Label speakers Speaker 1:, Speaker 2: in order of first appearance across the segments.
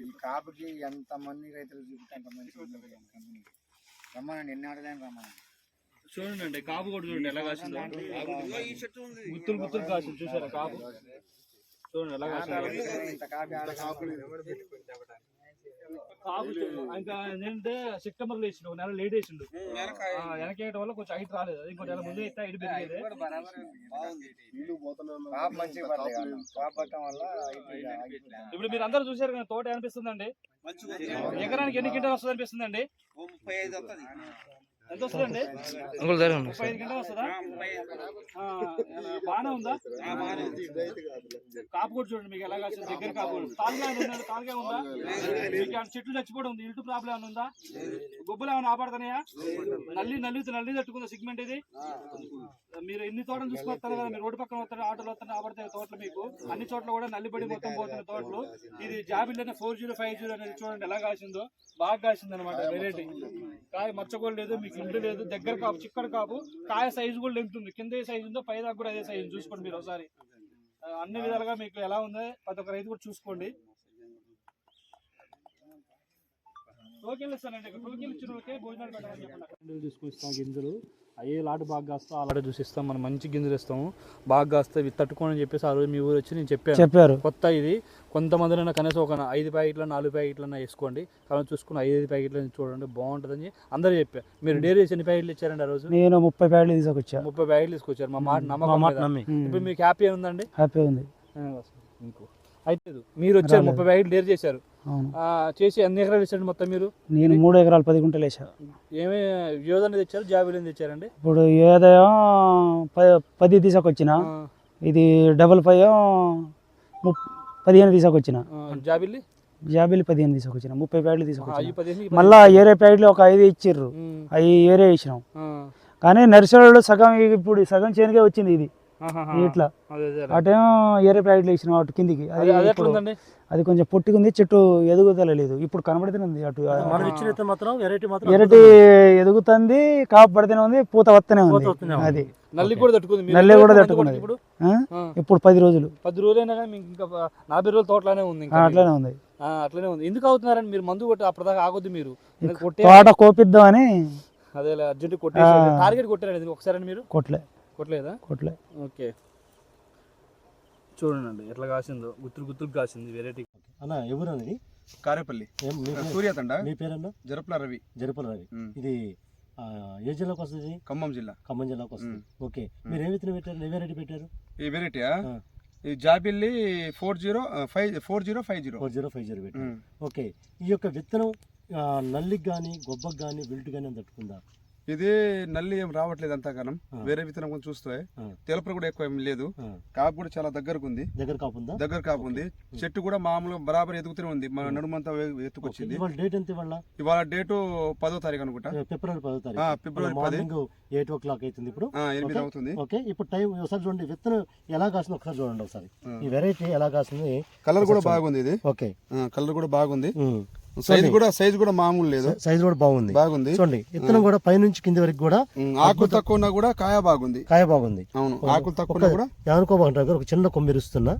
Speaker 1: ఈ కాపుకి ఎంత మంది రైతులు చూపితే అంత మంది కంపెనీ రమ్మనండి ఎన్ని ఆడలేని రమ్మనండి.
Speaker 2: చూడండి అండి కాపు కూడా చూడండి ఎలా కాసిందో. గుత్తులు గుత్తులు కాసింది చూసారా కాపు? చూడండి ఎలా కాసిందో.
Speaker 1: ఇంత కాపీ ఆడ
Speaker 2: ఏంటంటే సెప్టెంబర్లో వేసిండు ఒక నెల లేట్ వేసిండు. వెనకేయడం వల్ల కొంచెం హైట్ రాలేదు. అది ఇంకో నెల ముందే అయితే హైట్ పెరిగేది. ఇప్పుడు మీరు అందరూ చూసారు కదా తోట అనిపిస్తుందండి. ఎకరానికి ఎన్ని క్వింటాలు వస్తుంది అనిపిస్తుందండి ఎంత వస్తుందండి? ముప్పై ఐదు క్వింటాలు వస్తుందా? ఆ, బాగానే ఉందా? కాపు కూడా చూడండి మీకు ఎలా కాసింది దగ్గర కాపు తాలుగా ఉందా? తాలుగా ఉందా? మీకు చెట్లు చచ్చిపోవడం ఉంది? ఇల్టు ప్రాబ్లం ఏమైనా ఉందా? గుబ్బలు ఏమైనా ఆపడుతున్నాయా? నల్లి నల్లి నల్లి తట్టుకుందా సిగ్మెంట్ ఇది? మీరు ఎన్ని తోటలు చూసుకొస్తారు కదా? మీరు రోడ్డు పక్కన వస్తారు ఆటోలు వస్తారు ఆపడతాయి తోటలు మీకు. అన్ని చోట్ల కూడా నల్లిపడి మొత్తం పోతున్న తోటలు. ఇది Jabilli four zero five zero అనేది చూడండి ఎలా కాసిందో బాగా కాసింది అనమాట వెరైటీ కాయ మచ్చ కూడా లేదు మీకు ఇంటి లేదు దగ్గర కాపు చిక్కడ కాపు. కాయ సైజు కూడా లెంత్ ఉంది. కింద ఏ సైజు ఉందో పై దాకా కూడా అదే సైజు చూసుకోండి మీరు ఒకసారి. అన్ని విధాలుగా మీకు ఎలా ఉందో ప్రతి ఒక్క రైతు కూడా చూసుకోండి. టోకెన్లు ఇస్తానండి ఇక్కడ టోకెన్లు ఇచ్చిన వాళ్ళకే భోజనాలు పెట్టమని చెప్పండి. తీసుకొస్తాం గింజలు. అయ్యే లాటు బాగా కాస్తా అలాగే చూసి ఇస్తాం మనం మంచి గింజలు ఇస్తాము బాగా కాస్తా ఇవి తట్టుకోని చెప్పేసి ఆ రోజు మీ ఊరు వచ్చి నేను చెప్పాను.
Speaker 3: చెప్పారు.
Speaker 2: కొత్త ఇది. కొంతమందినైనా కనీసం ఒక ఐదు ప్యాకెట్లు నాలుగు ప్యాకెట్లన్నా వేసుకోండి. కానీ చూసుకుని ఐదు ఐదు ప్యాకెట్లు చూడండి బాగుంటుందని అందరూ చెప్పారు. మీరు డైరీ ఎన్ని ప్యాకెట్లు ఇచ్చారండి ఆ రోజు?
Speaker 3: నేను ముప్పై ప్యాడ్లు తీసుకొచ్చా.
Speaker 2: ముప్పై ప్యాకెట్లు తీసుకొచ్చారు. మా మాట నమ్మకం ఇప్పుడు మీకు హ్యాపీ ఉందండి
Speaker 3: హ్యాపీ ఉంది.
Speaker 2: ఇంకో. అయితే మీరు వచ్చారు. ముప్పై ప్యాకెట్లు డైరీ చేశారు. చేసి ఎన్ని ఎకరాలు ఇచ్చారు మొత్తం మీరు?
Speaker 3: నేను మూడు ఎకరాలు పది గుంటలు వేసా
Speaker 2: ఏమి యోధన తెచ్చారు జాబిలిని తెచ్చారండి?
Speaker 3: ఇప్పుడు ఏదయో ప- పది తీసుకొచ్చిన. ఇది డబల్ ఫైవ్ పదిహేను తీసుకొచ్చిన.
Speaker 2: జాబిల్లి
Speaker 3: జాబీలు? పదిహేను తీసుకొచ్చిన ముప్పై ప్యాడ్లు తీసుకొచ్చిన. మళ్ళా ఏరే ప్యాడ్లు ఒక ఐదు ఇచ్చిర్రు. అవి ఏరే ఇచ్చినాం కానీ నర్సరీలో సగం ఇప్పుడు సగం చేనుకే వచ్చింది ఇది. ఇట్లా. అటేమో ఏరే ప్యాడ్లు ఇచ్చినాం అటు కిందికి. అది
Speaker 2: అది
Speaker 3: కొంచెం పొట్టిగుంది చెట్టు ఎదుగుదల లేదు ఇప్పుడు కనబడుతుంది అటు
Speaker 4: వెరైటీ
Speaker 3: ఎదుగుతుంది కాపు పడితేనే ఉంది పూత వస్తూనే
Speaker 4: పూత
Speaker 3: ఉంది
Speaker 4: ఉంది.
Speaker 3: అది.
Speaker 2: నల్లి కూడా తట్టుకుంది.
Speaker 3: నల్లి కూడా తట్టుకున్నది.
Speaker 2: ఇప్పుడు?
Speaker 3: పది రోజులు.
Speaker 2: పది రోజులైనా కానీ మీకు ఇంకా నలభై రోజులు తోటలోనే ఉంది.
Speaker 3: అట్లనే ఉంది.
Speaker 2: ఆ, అట్లనే ఉంది. ఎందుకు అవుతున్నారని మీరు మందు కొట్టి అప్పటిదాకా ఆగొద్దు మీరు. కొట్టే
Speaker 3: తోట కోపిద్దామని
Speaker 2: అదే అర్జెంట్ కొట్టేసి
Speaker 3: ఆ.
Speaker 2: టార్గెట్ కొట్టారండి ఒకసారి మీరు?
Speaker 3: కొట్లే
Speaker 2: కొట్టలేదా?
Speaker 3: కొట్లే
Speaker 2: ఓకే. చూడండి ఎట్లా కాసిందో. గుత్తులు గుత్తులు కాసింది వెరైటీ
Speaker 4: అన్న ఎవరు అనేది
Speaker 5: కారేపల్లి.
Speaker 4: ఏం మీ పేరు?
Speaker 5: సూర్యతండ?
Speaker 4: మీ పేరన్నా?
Speaker 5: జరపల రవి.
Speaker 4: జరపల రవి. ఇది ఏ జిల్లాకు వస్తుంది?
Speaker 5: ఖమ్మం జిల్లా.
Speaker 4: ఖమ్మం జిల్లాకు వస్తుంది. ఓకే. మీరు ఏ విత్తనం పెట్టారు? ఏ వెరైటీ పెట్టారు?
Speaker 5: ఈ వెరైటీయా
Speaker 4: ఆ.
Speaker 5: ఈ Jabilli four zero five four zero five zero.
Speaker 4: Four zero five zero పెట్టారు. ఓకే. ఈ యొక్క విత్తనం నల్లికి కానీ గొబ్బకు కానీ విల్ట్ కానీ తట్టుకుందా?
Speaker 5: ఇది నల్లి ఏం రావట్లేదు అంతగానం
Speaker 4: ఆ.
Speaker 5: వేరే విత్తనం కొంచెం చూస్తే
Speaker 4: ఆ.
Speaker 5: తెలపర కూడా ఎక్కువ ఏం లేదు. కాపు కూడా చాలా దగ్గరకు ఉంది
Speaker 4: దగ్గర కాపుందా
Speaker 5: దగ్గర కాపు ఉంది. చెట్టు కూడా మామూలుగా బరాబర్ ఎదుగుతూనే ఉంది. మన. నడుమంతా ఎత్తుకొచ్చింది
Speaker 4: ఇవాళ డేట్ ఎంత ఇవాళ?
Speaker 5: ఇవాళ డేటు పదో తారీఖు అనుకుంటా.
Speaker 4: ఫిబ్రవరి పదో తారీఖు.
Speaker 5: ఫిబ్రవరి పది.
Speaker 4: మార్నింగ్ ఎయిట్ ఓ క్లాక్ అవుతుంది ఇప్పుడు.
Speaker 5: ఎనిమిది. అవుతుంది.
Speaker 4: ఓకే. ఇప్పుడు టైం ఒకసారి చూడండి. విత్తనం ఎలా కాసిందో ఒకసారి చూడండి ఒకసారి. ఈ వెరైటీ ఎలా కాసింది?
Speaker 5: కలర్ కూడా బాగుంది ఇది.
Speaker 4: ఓకే.
Speaker 5: కలర్ కూడా బాగుంది. సైజ్. కూడా సైజ్ కూడా మామూలు లేదు.
Speaker 4: సైజ్ కూడా బాగుంది.
Speaker 5: బాగుంది.
Speaker 4: చూడండి విత్తనం కూడా పైనుంచి కింది వరకు కూడా
Speaker 5: ఆకులు తక్కువ ఉన్నా కూడా కాయ బాగుంది.
Speaker 4: కాయ బాగుంది.
Speaker 5: అవును ఆకులు తక్కువ కూడా
Speaker 4: అనుకోబాగుంటారు ఒక చిన్న కొమ్మ ఇరుస్తున్నా.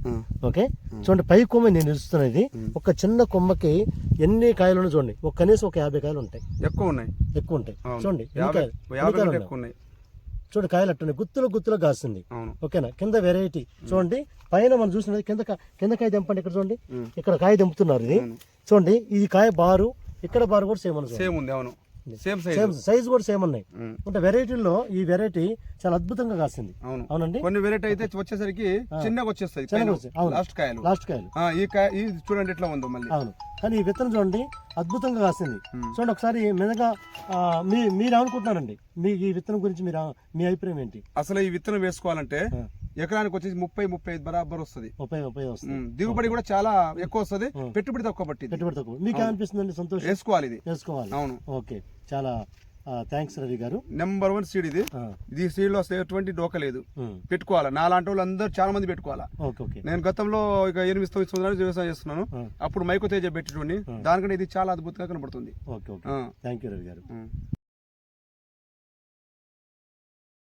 Speaker 4: ఓకే? చూడండి పై కొమ్మ నేను ఇరుస్తున్నది. ఒక చిన్న కొమ్మకి ఎన్ని కాయలు చూడండి ఒక కనీసం ఒక యాభై కాయలు ఉంటాయి.
Speaker 5: ఎక్కువ ఉన్నాయి.
Speaker 4: ఎక్కువ ఉంటాయి. చూడండి
Speaker 5: యాభై
Speaker 4: కాయలు? ఉన్నాయి? చూడండి కాయలు అట్టున్నాయి గుత్తులు గుత్తులు కాస్తుంది. ఓకేనా? కింద వెరైటీ చూడండి పైన మనం చూసినది కింద కింద కాయ తెంపండి ఇక్కడ చూడండి. ఇక్కడ కాయ తెంపుతున్నారు ఇది. చూడండి ఈ కాయ బారు ఇక్కడ బారు కూడా సేమ్
Speaker 5: సేమ్ ఉంది అవును. సేమ్ సైజ్
Speaker 4: సేమ్ సైజ్ కూడా సేమ్ ఉన్నాయి.
Speaker 5: ఉమ్,
Speaker 4: అంటే వెరైటీల్లో ఈ వెరైటీ చాలా అద్భుతంగా
Speaker 5: అవును.
Speaker 4: అవునండి?
Speaker 5: కొన్ని వెరైటీ అయితే వచ్చేసరికి చిన్నగా వచ్చేస్తాయి. లాస్ట్ కాయలు.
Speaker 4: లాస్ట్ కాయలు.
Speaker 5: ఈ కాయ ఈ చూడండి ఎట్లా ఉందో మళ్ళీ.
Speaker 4: అవును. కానీ ఈ విత్తనం చూడండి అద్భుతంగా కాస్తుంది
Speaker 5: ఉమ్.
Speaker 4: చూడండి ఒకసారి మెదగా ఆ, మీ మీరు అనుకుంటున్నారండి మీ ఈ విత్తనం గురించి మీరు మీ అభిప్రాయం ఏంటి?
Speaker 5: అసలు ఈ విత్తనం వేసుకోవాలంటే. ఎకరానికి వచ్చేసి ముప్పై ముప్పై ఐదు బరాబర్ వస్తుంది.
Speaker 4: ఉపయోగ ఉపయోగం వస్తుంది.
Speaker 5: దిగుబడి కూడా చాలా ఎక్కువ వస్తుంది. పెట్టుబడి తక్కువ పట్టింది
Speaker 4: పెట్టుబడి తక్కువ. మీకు ఏమనిపిస్తుందండి సంతోషం?
Speaker 5: వేసుకోవాలి ఇది.
Speaker 4: వేసుకోవాలి.
Speaker 5: అవును.
Speaker 4: ఓకే. చాలా థ్యాంక్స్ రవి గారు.
Speaker 5: నెంబర్ వన్ సీడ్ ఇది. ఇది సీడ్లో ఎటువంటి డోక లేదు. పెట్టుకోవాలా? నాలాంటి వాళ్ళు అందరూ చాలా మంది పెట్టుకోవాలా? నేను గతంలో ఇక ఎనిమిది తొమ్మిది సంవత్సరాలు వ్యవసాయం చేస్తున్నాను. అప్పుడు మైకో తేజ
Speaker 4: ఆ.
Speaker 5: దానికంటే ఇది చాలా అద్భుతంగా కనబడుతుంది.
Speaker 4: థ్యాంక్ యూ రవి గారు.